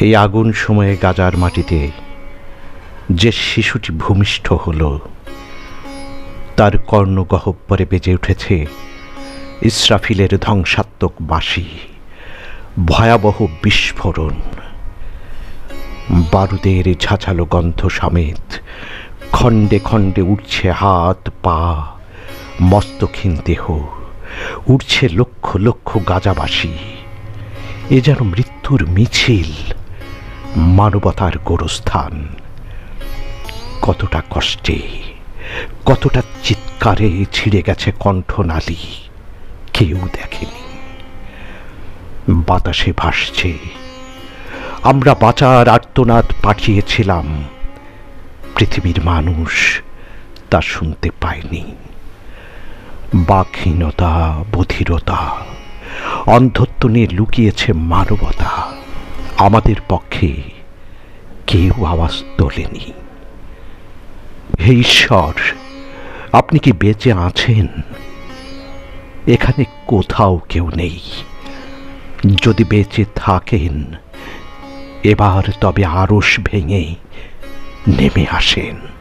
এই আগুন সময়ে গাজার মাটিতে যে শিশুটি ভূমিষ্ঠ হলো, তার কর্ণগহ্বরে বেজে উঠেছে ইসরাফিলের ধ্বংসাত্মক বাঁশি, ভয়াবহ বিস্ফোরণ। বারুদের ঝাঁঝালো গন্ধ সমেত খণ্ডে খণ্ডে উঠছে হাত, পা মস্তক্ষীণ দেহ উঠছে লক্ষ লক্ষ গাজাবাসী। এ যেন মৃত্যুর মিছিল। মানবতার গোরস্থান। কতটা কষ্টে, কতটা চিৎকারে ছিঁড়ে গেছে কণ্ঠনালী, কেউ দেখেনি। বাতাসে ভাসছে। আমরা বাঁচার আর্তনাদ পাঠিয়েছিলাম। পৃথিবীর মানুষ তা শুনতে পায়নি। বাকহীনতা বধিরতা, অন্ধত্ব নিয়ে লুকিয়েছে মানবতা। আমাদের পক্ষে কেউ আওয়াজ তোলেনি। হে ঈশ্বর, আপনি কি বেঁচে আছেন? এখানে কোথাও কেউ নেই। যদি বেঁচে থাকেন, এবার তবে আড়স ভেঙে নেমে আসেন।